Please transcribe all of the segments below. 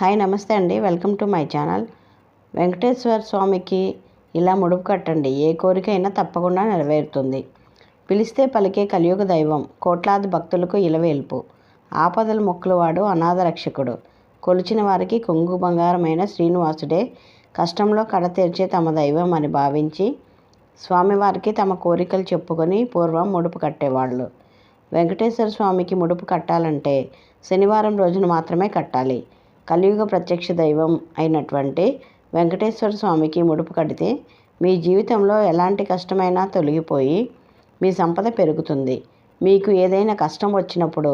Hi నమస్తే అండి. Welcome to my channel. Venkateswara స్వామికి ఇలా ముడుపు కట్టండి. ఏ కోరికైనా తప్పకుండా నెరవేరుతుంది. పిలిస్తే పలికే కలియుగ దైవం కోట్లాది భక్తులకు ఇలవేల్పు. ఆపదలు మొక్కులవాడు అనాథ రక్షకుడు. కొలిచిన వారికి కొంగు బంగారమైన శ్రీనివాసుడే కష్టంలో కడతీర్చే తమ దైవం అని భావించి స్వామివారికి తమ కోరికలు చెప్పుకొని పూర్వం ముడుపు కట్టేవాళ్ళు. వెంకటేశ్వర స్వామికి ముడుపు కట్టాలంటే శనివారం రోజున మాత్రమే కట్టాలి. కలియుగ ప్రత్యక్ష దైవం అయినటువంటి వెంకటేశ్వర స్వామికి ముడుపు కడితే మీ జీవితంలో ఎలాంటి కష్టమైనా తొలగిపోయి మీ సంపద పెరుగుతుంది. మీకు ఏదైనా కష్టం వచ్చినప్పుడు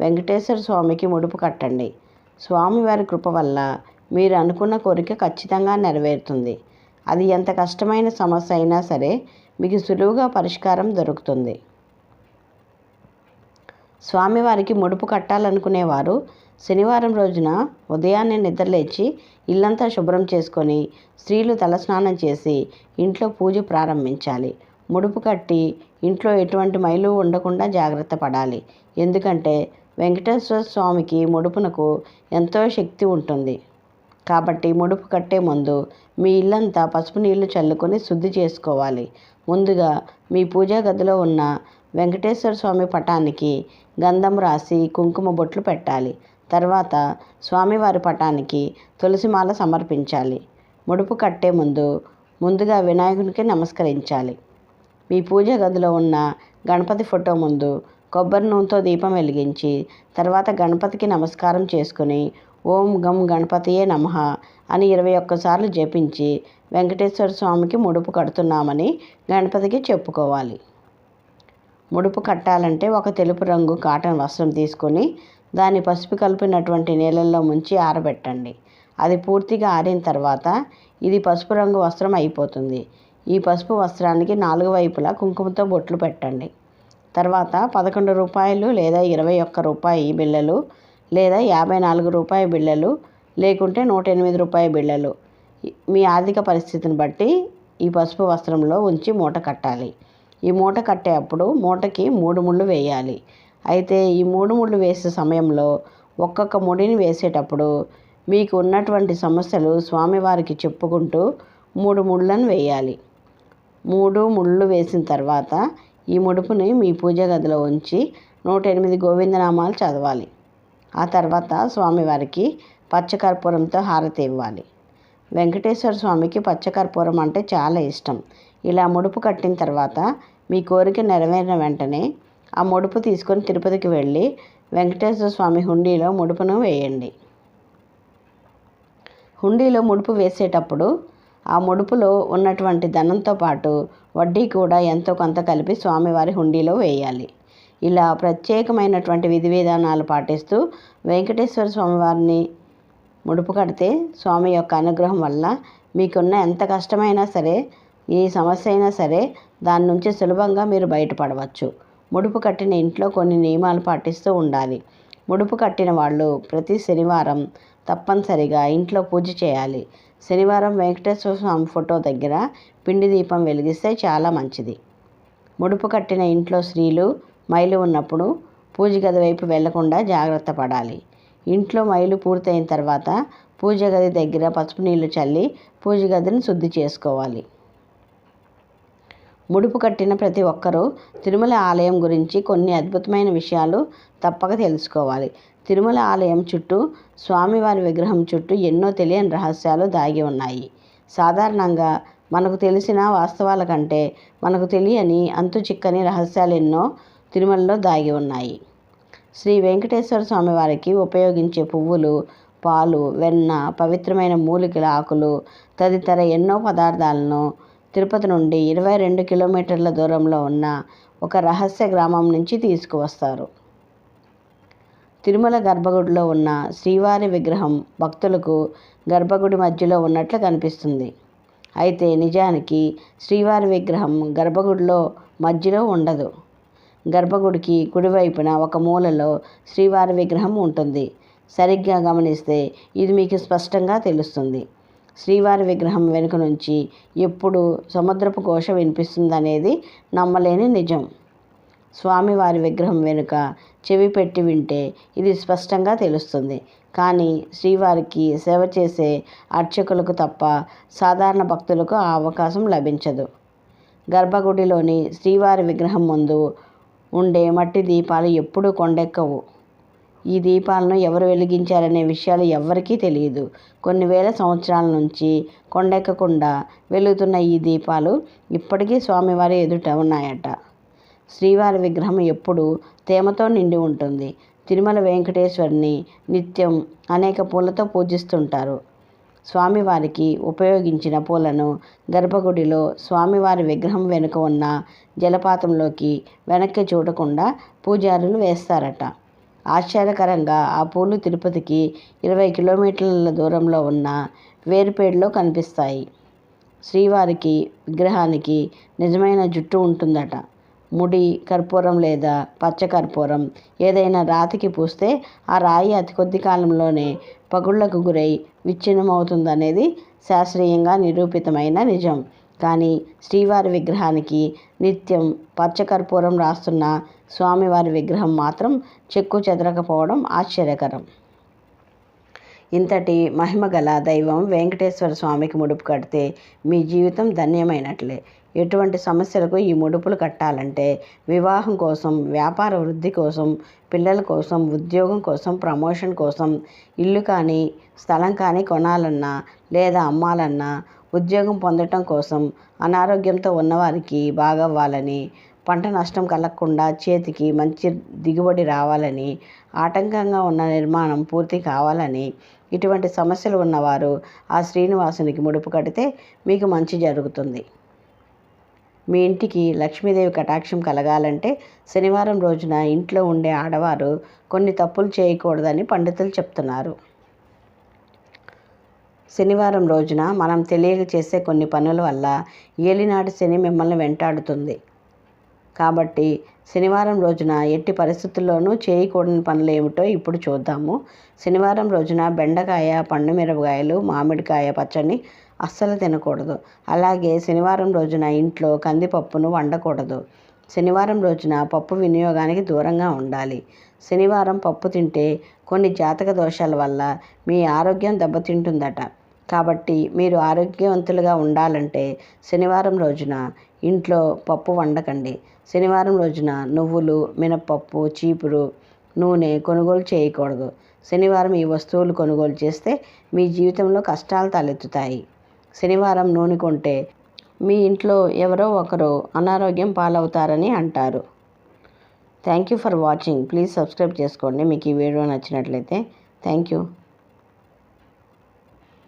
వెంకటేశ్వర స్వామికి ముడుపు కట్టండి. స్వామివారి కృప వల్ల మీరు అనుకున్న కోరిక ఖచ్చితంగా నెరవేరుతుంది. అది ఎంత కష్టమైన సమస్య అయినా సరే మీకు సులువుగా పరిష్కారం దొరుకుతుంది. స్వామివారికి ముడుపు కట్టాలనుకునేవారు. శనివారం రోజున ఉదయాన్నే నిద్రలేచి ఇల్లంతా శుభ్రం చేసుకొని స్త్రీలు తలస్నానం చేసి ఇంట్లో పూజ ప్రారంభించాలి. ముడుపు కట్టి ఇంట్లో ఎటువంటి మైలు ఉండకుండా జాగ్రత్త పడాలి. ఎందుకంటే వెంకటేశ్వర స్వామికి ముడుపునకు ఎంతో శక్తి ఉంటుంది. కాబట్టి ముడుపు కట్టే ముందు మీ ఇల్లంతా పసుపు నీళ్ళు చల్లుకొని శుద్ధి చేసుకోవాలి. ముందుగా మీ పూజా గదిలో ఉన్న వెంకటేశ్వర స్వామి పటానికి గంధం రాసి కుంకుమ బొట్లు పెట్టాలి. తర్వాత స్వామివారి పటానికి తులసిమాల సమర్పించాలి. ముడుపు కట్టే ముందు ముందుగా వినాయకునికి నమస్కరించాలి. మీ పూజ గదిలో ఉన్న గణపతి ఫోటో ముందు కొబ్బరి నూనెతో దీపం వెలిగించి తర్వాత గణపతికి నమస్కారం చేసుకుని ఓం గం గణపతియే నమ అని ఇరవై ఒక్కసార్లు జపించి వెంకటేశ్వర స్వామికి ముడుపు కడుతున్నామని గణపతికి చెప్పుకోవాలి. ముడుపు కట్టాలంటే ఒక తెలుపు రంగు కాటన్ వస్త్రం తీసుకొని దాన్ని పసుపు కలిపినటువంటి నీళ్ళల్లో ముంచి ఆరబెట్టండి. అది పూర్తిగా ఆరిన తర్వాత ఇది పసుపు రంగు వస్త్రం అయిపోతుంది. ఈ పసుపు వస్త్రానికి నాలుగు వైపులా కుంకుమతో బొట్లు పెట్టండి. తర్వాత పదకొండు రూపాయలు లేదా ఇరవై ఒక్క రూపాయి బిళ్ళలు లేదా యాభై నాలుగు రూపాయి బిళ్ళలు లేకుంటే నూట ఎనిమిది రూపాయి బిళ్ళలు. మీ ఆర్థిక పరిస్థితిని బట్టి ఈ పసుపు వస్త్రంలో ఉంచి మూట కట్టాలి. ఈ మూట కట్టేటప్పుడు మూటకి మూడు ముళ్ళు వేయాలి. అయితే ఈ మూడు ముళ్ళు వేసే సమయంలో ఒక్కొక్క ముడిని వేసేటప్పుడు మీకు ఉన్నటువంటి సమస్యలు స్వామివారికి చెప్పుకుంటూ మూడు ముళ్ళను వేయాలి. మూడు ముళ్ళు వేసిన తర్వాత ఈ ముడుపుని మీ పూజ గదిలో ఉంచి నూట ఎనిమిది గోవిందనామాలు చదవాలి. ఆ తర్వాత స్వామివారికి పచ్చకర్పూరంతో హారతి ఇవ్వాలి. వెంకటేశ్వర స్వామికి పచ్చకర్పూరం అంటే చాలా ఇష్టం. ఇలా ముడుపు కట్టిన తర్వాత మీ కోరిక నెరవేరిన వెంటనే ఆ ముడుపు తీసుకొని తిరుపతికి వెళ్ళి వెంకటేశ్వర స్వామి హుండీలో ముడుపును వేయండి. హుండీలో ముడుపు వేసేటప్పుడు ఆ ముడుపులో ఉన్నటువంటి ధనంతో పాటు వడ్డీ కూడా ఎంతో కొంత కలిపి స్వామివారి హుండీలో వేయాలి. ఇలా ప్రత్యేకమైనటువంటి విధి విధానాలు పాటిస్తూ వెంకటేశ్వర స్వామివారిని ముడుపు కడితే స్వామి యొక్క అనుగ్రహం వల్ల మీకున్న ఎంత కష్టమైనా సరే ఏ సమస్య అయినా సరే దాని నుంచి సులభంగా మీరు బయటపడవచ్చు. ముడుపు కట్టిన ఇంట్లో కొన్ని నియమాలు పాటిస్తూ ఉండాలి. ముడుపు కట్టిన వాళ్ళు ప్రతి శనివారం తప్పనిసరిగా ఇంట్లో పూజ చేయాలి. శనివారం వెంకటేశ్వర స్వామి ఫోటో దగ్గర పిండి దీపం వెలిగిస్తే చాలా మంచిది. ముడుపు కట్టిన ఇంట్లో స్త్రీలు మైలు ఉన్నప్పుడు పూజ గది వైపు వెళ్ళకుండా జాగ్రత్త పడాలి. ఇంట్లో మైలు పూర్తయిన తర్వాత పూజ గది దగ్గర పసుపు నీళ్ళు చల్లి పూజ గదిని శుద్ధి చేసుకోవాలి. ముడుపు కట్టిన ప్రతి ఒక్కరూ తిరుమల ఆలయం గురించి కొన్ని అద్భుతమైన విషయాలు తప్పక తెలుసుకోవాలి. తిరుమల ఆలయం చుట్టూ స్వామివారి విగ్రహం చుట్టూ ఎన్నో తెలియని రహస్యాలు దాగి ఉన్నాయి. సాధారణంగా మనకు తెలిసిన వాస్తవాల కంటే మనకు తెలియని అంతు చిక్కని రహస్యాలు ఎన్నో తిరుమలలో దాగి ఉన్నాయి. శ్రీ వెంకటేశ్వర స్వామివారికి ఉపయోగించే పువ్వులు పాలు వెన్న పవిత్రమైన మూలికల ఆకులు తదితర ఎన్నో పదార్థాలను తిరుపతి నుండి ఇరవై రెండు కిలోమీటర్ల దూరంలో ఉన్న ఒక రహస్య గ్రామం నుంచి తీసుకువస్తారు. తిరుమల గర్భగుడిలో ఉన్న శ్రీవారి విగ్రహం భక్తులకు గర్భగుడి మధ్యలో ఉన్నట్లు కనిపిస్తుంది. అయితే నిజానికి శ్రీవారి విగ్రహం గర్భగుడిలో మధ్యలో ఉండదు. గర్భగుడికి కుడివైపున ఒక మూలలో శ్రీవారి విగ్రహం ఉంటుంది. సరిగ్గా గమనిస్తే ఇది మీకు స్పష్టంగా తెలుస్తుంది. శ్రీవారి విగ్రహం వెనుక నుంచి ఎప్పుడు సముద్రపు ఘోష వినిపిస్తుందనేది నమ్మలేని నిజం. స్వామివారి విగ్రహం వెనుక చెవి పెట్టి వింటే ఇది స్పష్టంగా తెలుస్తుంది. కానీ శ్రీవారికి సేవ చేసే అర్చకులకు తప్ప సాధారణ భక్తులకు ఆ అవకాశం లభించదు. గర్భగుడిలోని శ్రీవారి విగ్రహం ముందు ఉండే మట్టి దీపాలు ఎప్పుడూ కొండెక్కవు. ఈ దీపాలను ఎవరు వెలిగించారనే విషయాలు ఎవ్వరికీ తెలియదు. కొన్ని వేల సంవత్సరాల నుంచి కొండెక్కకుండా వెలుగుతున్న ఈ దీపాలు ఇప్పటికీ స్వామివారి ఎదుట ఉన్నాయట. శ్రీవారి విగ్రహం ఎప్పుడు తేమతో నిండి ఉంటుంది. తిరుమల వెంకటేశ్వరిని నిత్యం అనేక పూలతో పూజిస్తుంటారు. స్వామివారికి ఉపయోగించిన పూలను గర్భగుడిలో స్వామివారి విగ్రహం వెనుక ఉన్న జలపాతంలోకి వెనక్కి చూడకుండా పూజారులు వేస్తారట. ఆశ్చర్యకరంగా ఆ పూలు తిరుపతికి ఇరవై కిలోమీటర్ల దూరంలో ఉన్న వేరుపేడులో కనిపిస్తాయి. శ్రీవారికి విగ్రహానికి నిజమైన జుట్టు ఉంటుందట. ముడి కర్పూరం లేదా పచ్చ కర్పూరం ఏదైనా రాతికి పూస్తే ఆ రాయి అతి కొద్ది కాలంలోనే పగుళ్ళకు గురై విచ్ఛిన్నమవుతుందనేది శాస్త్రీయంగా నిరూపితమైన నిజం. కానీ శ్రీవారి విగ్రహానికి నిత్యం పచ్చకర్పూరం రాస్తున్న స్వామివారి విగ్రహం మాత్రం చెక్కు చెదరకపోవడం ఆశ్చర్యకరం. ఇంతటి మహిమగల దైవం వెంకటేశ్వర స్వామికి ముడుపు కడితే మీ జీవితం ధన్యమైనట్లే. ఎటువంటి సమస్యలకు ఈ ముడుపులు కట్టాలంటే వివాహం కోసం వ్యాపార వృద్ధి కోసం పిల్లల కోసం ఉద్యోగం కోసం ప్రమోషన్ కోసం ఇల్లు కానీ స్థలం కానీ కొనాలన్నా లేదా అమ్మాలన్నా ఉద్యోగం పొందటం కోసం అనారోగ్యంతో ఉన్నవారికి బాగవ్వాలని పంట నష్టం కలగకుండా చేతికి మంచి దిగుబడి రావాలని ఆటంకంగా ఉన్న నిర్మాణం పూర్తి కావాలని ఇటువంటి సమస్యలు ఉన్నవారు ఆ శ్రీనివాసునికి ముడుపు కడితే మీకు మంచి జరుగుతుంది. మీ ఇంటికి లక్ష్మీదేవి కటాక్షం కలగాలంటే శనివారం రోజున ఇంట్లో ఉండే ఆడవారు కొన్ని తప్పులు చేయకూడదని పండితులు చెప్తున్నారు. శనివారం రోజున మనం తెలియక చేసే కొన్ని పనుల వల్ల ఏలినాటి శని మిమ్మల్ని వెంటాడుతుంది. కాబట్టి శనివారం రోజున ఎట్టి పరిస్థితుల్లోనూ చేయకూడని పనులు ఏమిటో ఇప్పుడు చూద్దాము. శనివారం రోజున బెండకాయ పండు మిరపకాయలు మామిడికాయ పచ్చడిని అస్సలు తినకూడదు. అలాగే శనివారం రోజున ఇంట్లో కందిపప్పును వండకూడదు. శనివారం రోజున పప్పు వినియోగానికి దూరంగా ఉండాలి. శనివారం పప్పు తింటే కొన్ని జాతక దోషాల వల్ల మీ ఆరోగ్యం దెబ్బతింటుందట. కాబట్టి మీరు ఆరోగ్యవంతులుగా ఉండాలంటే శనివారం రోజున ఇంట్లో పప్పు వండకండి. శనివారం రోజున నువ్వులు మినప్పప్పు చీపురు నూనె కొనుగోలు చేయకూడదు. శనివారం ఈ వస్తువులు కొనుగోలు చేస్తే మీ జీవితంలో కష్టాలు తలెత్తుతాయి. శనివారం నూనె కొంటే మీ ఇంట్లో ఎవరో ఒకరు అనారోగ్యం పాలవుతారని అంటారు. Thank you for watching. Please subscribe చేసుకోండి. మీకు ఈ వీడియో నచ్చినట్లయితే థ్యాంక్ యూ.